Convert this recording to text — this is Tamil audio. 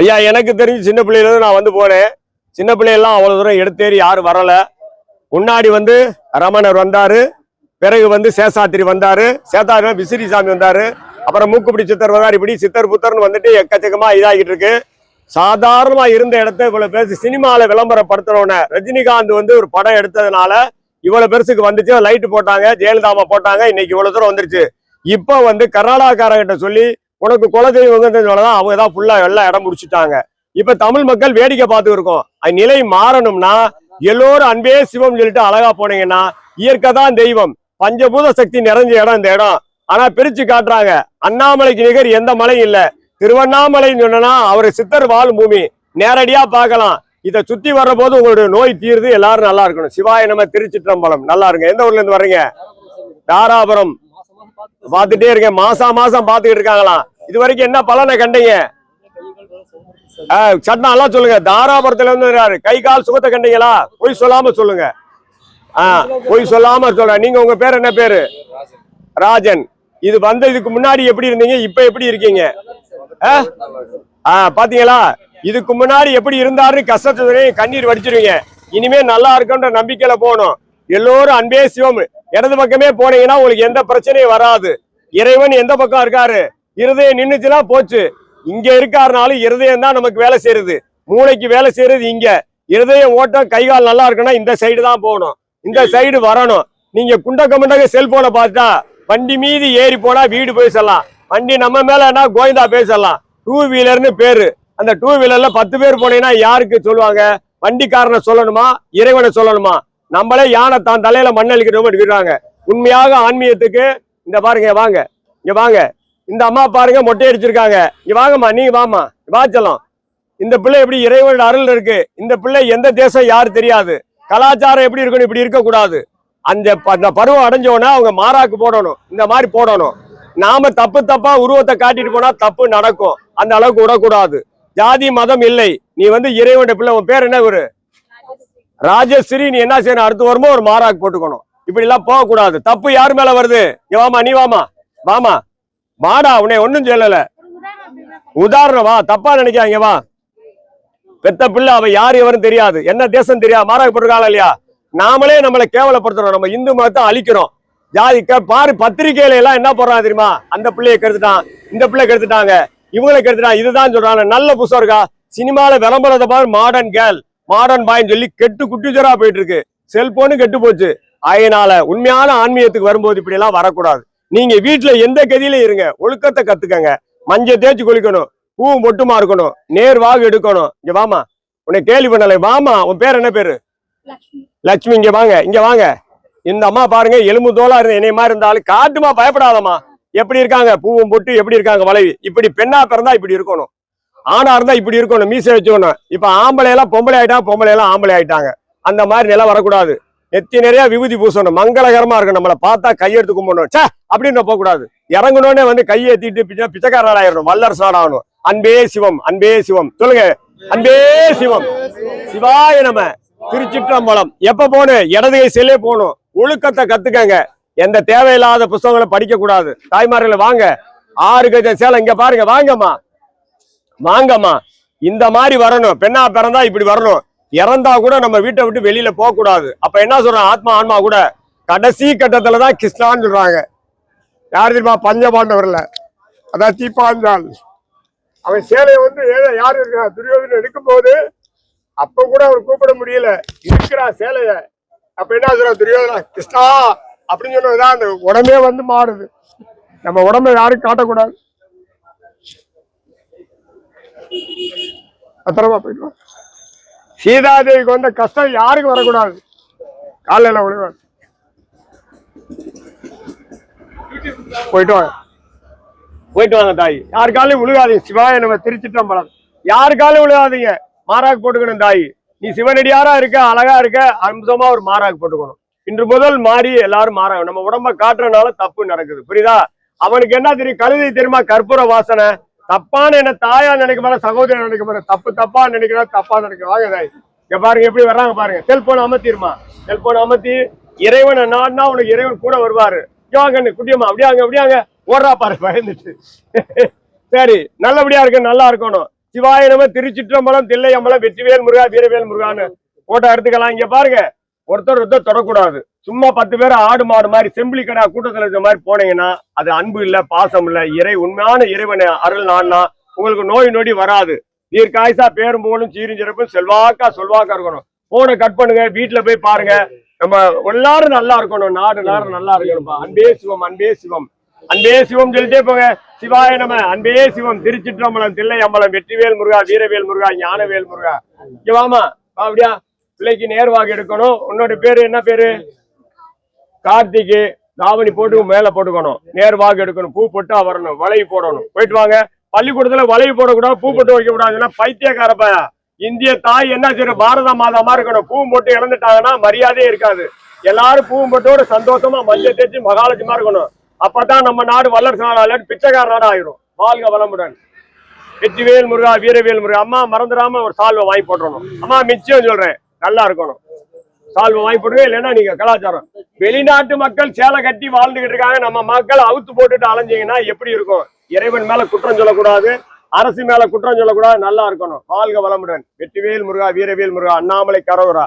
ஐயா எனக்கு தெரிஞ்சு சின்ன பிள்ளையிலேருந்து நான் வந்து போனேன் சின்ன பிள்ளையெல்லாம் அவ்வளவு தூரம் எடுத்தேறி யாரும் வரல. முன்னாடி வந்து ரமணர் வந்தாரு. பிறகு வந்து சேஷாத்திரி வந்தாரு. சேத்தாரி விசிறி சாமி வந்தாரு. அப்புறம் மூக்குப்பிடி சித்தர் வந்தார். இப்படி சித்தர் புத்தர்னு வந்துட்டு எக்கச்சக்கமா இதாகிட்டு இருக்கு. சாதாரணமா இருந்த இடத்த இவ்வளவு பேசு சினிமாவில் விளம்பரப்படுத்தினோடனே ரஜினிகாந்த் வந்து ஒரு படம் எடுத்ததுனால இவ்வளவு பெருசுக்கு வந்துச்சு. லைட்டு போட்டாங்க ஜெயலலிதாமா போட்டாங்க. இன்னைக்கு இவ்வளவு தூரம் வந்துருச்சு. இப்போ வந்து கர்நாடகாக்காரங்கிட்ட சொல்லி உனக்கு குலதெய்வம் தான் அவங்க தான் ஃபுல்லா எல்லாம் இடம் முடிச்சுட்டாங்க. இப்ப தமிழ் மக்கள் வேடிக்கை பார்த்து இருக்கோம். நிலை மாறணும்னா எல்லோரும் அன்பே சிவம் சொல்லிட்டு அழகா போனீங்கன்னா இயற்கை தான் தெய்வம். பஞ்சபூத சக்தி நிறைஞ்ச இடம் இந்த இடம். ஆனா பிரிச்சு காட்டுறாங்க. அண்ணாமலைக்கு நிகர் எந்த மலையும் இல்ல. திருவண்ணாமலைன்னு சொன்னா அவர் சித்தர் வாழும் பூமி. நேரடியா பார்க்கலாம். இதை சுத்தி வர்ற போது உங்களுடைய நோய் தீர்ந்து எல்லாரும் நல்லா இருக்கணும். சிவாய நம்ம திருச்சிற்றம்பலம். நல்லா இருங்க. எந்த ஊர்ல இருந்து வர்றீங்க? தாராபுரம். பார்த்துட்டே இருக்கேன். மாசா மாசம் பார்த்துக்கிட்டு இருக்காங்களாம். இது வரைக்கும் என்ன பலனை கண்டீங்க? சட்டம் எல்லாம் சொல்லுங்க. தாராபுரத்துல இருந்து கை கால் சுகத்தை கண்டீங்களா? பொய் சொல்லாம சொல்லுங்க. ஆ பொய் சொல்லாம சொல்ற நீங்க உங்க பேர் என்ன பேரு? ராஜன். இது வந்த இதுக்கு முன்னாடி எப்படி இருந்தீங்க? இப்ப எப்படி இருக்கீங்க? ஆ? ஆ பாத்தீங்களா? இதுக்கு முன்னாடி எப்படி இருந்தாருன்னு கஷ்டத்தை கண்ணீர் வடிச்சிருவீங்க. இனிமே நல்லா இருக்குன்ற நம்பிக்கையில போகணும். எல்லோரும் அன்பே சிவம். இடது பக்கமே போனீங்கன்னா உங்களுக்கு எந்த பிரச்சனையும் வராது. இறைவன் எந்த பக்கம் இருக்காரு? இருதயம் நின்றுச்சுன்னா போச்சு. இங்க இருக்காருனாலும் இருதயம் தான் நமக்கு வேலை செய்யறது. மூளைக்கு வேலை செய்யறது இங்க. இருதயம் ஓட்டம் கை கால் நல்லா இருக்குன்னா இந்த சைடு தான் போகணும். இந்த சைடு வரணும். நீங்க குண்டக்க முண்டக செல்போனை பார்த்துட்டா வண்டி மீது ஏறி போனா வீடு பேசலாம். வண்டி நம்ம மேல என்ன கோவிந்தா பேசலாம். டூ வீலர்னு பேரு. அந்த டூ வீலர்ல பத்து பேர் போனீங்கன்னா யாருக்கு சொல்லுவாங்க? வண்டிக்காரனை சொல்லணுமா? இறைவனை சொல்லணுமா? நம்மளே யானை தான் தலையில மண்ணளிக்கிறோம் விடுறாங்க உண்மையாக ஆன்மீகத்துக்கு இந்த பாருங்க வாங்க. இங்க வாங்க. இந்த அம்மா பாருங்க மொட்டை அடிச்சிருக்காங்க. இங்க வாங்கம்மா நீங்க வாமா வாச்சலாம் இந்த பிள்ளை எப்படி இறைவனோட அருள் இருக்கு? இந்த பிள்ளை எந்த தேசம் யாரு தெரியாது. கலாச்சாரம் எப்படி இருக்கணும் இப்படி இருக்கக்கூடாது. அந்த ப- அந்த பருவம் அடைஞ்சோன்னா அவங்க மாறாக்கு போடணும். இந்த மாதிரி போடணும். நாம தப்பு தப்பா உருவத்தை காட்டிட்டு போனா தப்பு நடக்கும். அந்த அளவுக்கு விடக்கூடாது. ஜாதி மதம் இல்லை. நீ வந்து இறைவனுடைய பிள்ளை உன் பேர் என்ன ஒரு ராஜஸ்ரீ நீ என்ன செய்யணும்? அடுத்து வருமோ ஒரு மாறாக்கு போட்டுக்கணும். இப்படி எல்லாம் போகக்கூடாது. தப்பு யார் மேல வருது? வாமா நீ வாமா வாமா மாடா உன்னை ஒன்றும் சொல்லல. உதாரணமா வா தப்பா நினைக்காங்க வா. பெத்த பிள்ளை அவ யார் எவரும் தெரியாது. என்ன தேசம் தெரியாது மாறாக்கு போட்டிருக்காங்களா இல்லையா? நாமளே நம்மளை கேவலப்படுத்துறோம். நம்ம இந்து மதத்தை அழிக்கிறோம். ஜாதி பாரு பத்திரிகையில எல்லாம் என்ன போடுறாங்க தெரியுமா? அந்த பிள்ளைய கெடுத்துட்டான் இந்த பிள்ளை கெடுத்துட்டாங்க இவங்களை கெடுத்துட்டான் இதுதான் சொல்றாங்க. நல்ல புதுசா இருக்கா? சினிமால விளம்பரத்தை பாரு மாடர்ன் கேர்ள் மாடர்ன் பாய்ன்னு சொல்லி கெட்டு குட்டிச்சரா போயிட்டு இருக்கு. செல்போனு கெட்டு போச்சு. அதனால உண்மையான ஆன்மீகத்துக்கு வரும்போது இப்படி எல்லாம் வரக்கூடாது. நீங்க வீட்டுல எந்த கதியில இருங்க ஒழுக்கத்தை கத்துக்கங்க. மஞ்சள் தேய்ச்சி குளிக்கணும் பூ மொட்டுமா இருக்கணும் நேர் வாகு எடுக்கணும். இங்க வாமா உன்னை கேள்வி பண்ணலை. வாமா உன் பேர் என்ன பேரு? லட்சுமி இங்க வாங்க இங்க வாங்க. இந்த அம்மா பாருங்க எலும்பு தோலா இருந்த என்னைய மாதிரி இருந்தாலும் காட்டுமா பயப்படாதம்மா. எப்படி இருக்காங்க? பூவும் பொட்டு எப்படி இருக்காங்க வளைவி. இப்படி பெண்ணா பிறந்தா இப்படி இருக்கணும். ஆணா இருந்தா இப்படி இருக்கணும் மீசை வச்சுக்கணும். இப்ப ஆம்பளை எல்லாம் பொம்பளை ஆயிட்டாங்க பொம்பளை எல்லாம் ஆம்பளை ஆயிட்டாங்க. அந்த மாதிரி நிலை வரக்கூடாது. நெத்தி நிறைய விபூதி பூசணும். மங்களகரமா இருக்கும் நம்மளை பார்த்தா கையெடுத்து கும்பிடணும். சே அப்படின்னு போகக்கூடாது. இறங்கணும்னே வந்து கையை ஏத்திட்டு பிச்சை பிச்சைக்காரர் ஆயிடணும் வல்லர் சாடாகணும் அன்பே சிவம் அன்பே சிவம். சொல்லுங்க. அன்பே சிவம். சிவாய நம்ம திருச்சிற்றம்பலம். எப்ப போகணும்? இடது செல்லே போகணும். ஒழுக்கத்தை கத்துக்கங்க. எந்த தேவையில்லாத புஸ்தகங்களை படிக்க கூடாது தாய்மார்களை வாங்க. ஆறு கஜ சேலம் இங்க பாருங்க. வாங்கம்மா. வாங்கம்மா. இந்த மாதிரி வரணும். பெண்ணா பிறந்தா இப்படி வரணும். இறந்தா கூட நம்ம வீட்டை விட்டு வெளியில போக கூடாது அப்ப என்ன சொல்றான்? ஆத்மா ஆன்மா கூட கடைசி கட்டத்துல தான் கிருஷ்ணான்னு சொல்றாங்க. யார் தெரியுமா? பஞ்சபாண்டவர்ல. அதான் தீப்பாஞ்சால் அவன் சேலையை வந்து ஏதோ யார் இருக்கா துரியோதனை எடுக்கும் போது அப்ப கூட அவர் கூப்பிட முடியல. இருக்கிறா சேலைய. அப்ப என்ன சொல்ற துரியோதனா கிருஷ்ணா அப்படின்னு சொன்னதுதான் அந்த உடம்பே வந்து மாறுது. நம்ம உடம்ப யாரும் காட்டக்கூடாது. பத்திரமா போயிட்டு சீதாதேவிக்கு வந்த கஷ்டம் யாருக்கும் வரக்கூடாது. காலையில் விழுவாங்க போயிட்டு வாங்க. போயிட்டு வாங்க தாய். யாருக்காலையும் விழுகாதீங்க. சிவாய நம்ம திருச்சிட்டம்பலம் யார் காலையும் விழுகாதீங்க. மாறாக்கு போட்டுக்கணும் தாய். நீ சிவனடியாரா இருக்க அழகா இருக்க அம்சமா ஒரு மாறாக்கு போட்டுக்கணும். இன்று முதல் மாறி எல்லாரும் மாறாங்க நம்ம உடம்ப காட்டுறதுனால தப்பு நடக்குது. புரியுதா? அவனுக்கு என்ன தெரியும்? கழுதை தெரியுமா? கற்பூர வாசனை. தப்பான என்ன தாயா நினைக்க போற சகோதரன் நினைக்க போற தப்பு தப்பா நினைக்கிறா தப்பா நினைக்க வாங்க தாய் இங்க பாருங்க எப்படி வர்றாங்க பாருங்க. செல்போன் அமர்த்திருமா செல்போன் அமர்த்தி இறைவனை நான்னா உனக்கு இறைவன் கூட வருவாரு. யோகன்னு குட்டியம்மா அப்படியாங்க அப்படியாங்க ஓடுறா பாரு பயந்துட்டு. சரி நல்லபடியா இருக்கு நல்லா இருக்கணும். சிவாய திருச்சிற்றம்பலம் தில்லை அம்பலம் வெற்றிவேல் முருகா வீரவேல் முருகான்னு போட்டோ எடுத்துக்கலாம். இங்க பாருங்க ஒருத்தர் ஒருத்தர் தொடக்கூடாது. சும்மா பத்து பேர் ஆடு மாடு மாதிரி செம்பிளி கடா கூட்டத்தில் இருக்க மாதிரி போனீங்கன்னா அது அன்பு இல்ல பாசம் இல்ல இறை உண்மையான இறைவனை அருள் நான்னா உங்களுக்கு நோய் நொடி வராது. நீர் காய்ச்சா பேரும் போலும் சீரும் சிறப்பும் செல்வாக்கா செல்வாக்கா இருக்கணும். போனை கட் பண்ணுங்க வீட்டுல போய் பாருங்க. நம்ம எல்லாரும் நல்லா இருக்கணும். நாடு நாடு நல்லா இருக்கணும்ப்பா. அன்பே சிவம் அன்பே சிவம். அன்பே சிவம் சொல்லிட்டே போங்க. சிவாய நம்ம அன்பே சிவம். திருச்சிற்றம்பலம் தில்லை அம்பலம் வெற்றிவேல் முருகா வீரவேல் முருகா ஞானவேல் முருகா. இங்க வாமா அப்படியா. பிள்ளைக்கு நேர்வாக எடுக்கணும். உன்னோட பேரு என்ன பேரு? கார்த்திக்கு தாவணி போட்டு மேல போட்டுக்கணும். நேர்வாக எடுக்கணும். பூ போட்டா வரணும். வளைவு போடணும். போயிட்டு வாங்க. பள்ளிக்கூடத்துல வளைவு போடக்கூடாது. பூ போட்டு வைக்க கூடாதுன்னா பைத்தியக்காரப்பா. இந்திய தாய் என்ன செய்யணும்? பாரத மாதாமா இருக்கணும். பூ போட்டு இறந்துட்டாங்கன்னா மரியாதையே இருக்காது. எல்லாரும் பூ போட்டோட சந்தோஷமா மஞ்சள் தேய்ச்சி மகாலட்சுமா இருக்கணும். அப்பதான் நம்ம நாடு வல்லரசு நாடு பிச்சைக்கார நாடு ஆயிரும். வாழ்க வளமுடன். வெற்றிவேல் முருகா வீரவேல் முருகா. அம்மா மறந்துடாம ஒரு சால்வை வாங்கி போட்டுறணும். அம்மா மிச்சம் சொல்றேன். நல்லா இருக்கணும். சால்வை வாங்கி போட்டுருங்க இல்லைன்னா நீங்க கலாச்சாரம். வெளிநாட்டு மக்கள் சேலை கட்டி வாழ்ந்துகிட்டு இருக்காங்க. நம்ம மக்கள் அவுத்து போட்டுட்டு அலைஞ்சீங்கன்னா எப்படி இருக்கும்? இறைவன் மேல குற்றம் சொல்லக்கூடாது அரசு மேல குற்றம் சொல்லக்கூடாது நல்லா இருக்கணும். வாழ்க வளமுடன். வெற்றிவேல் முருகா வீரவேல் முருகா அண்ணாமலை கரோரா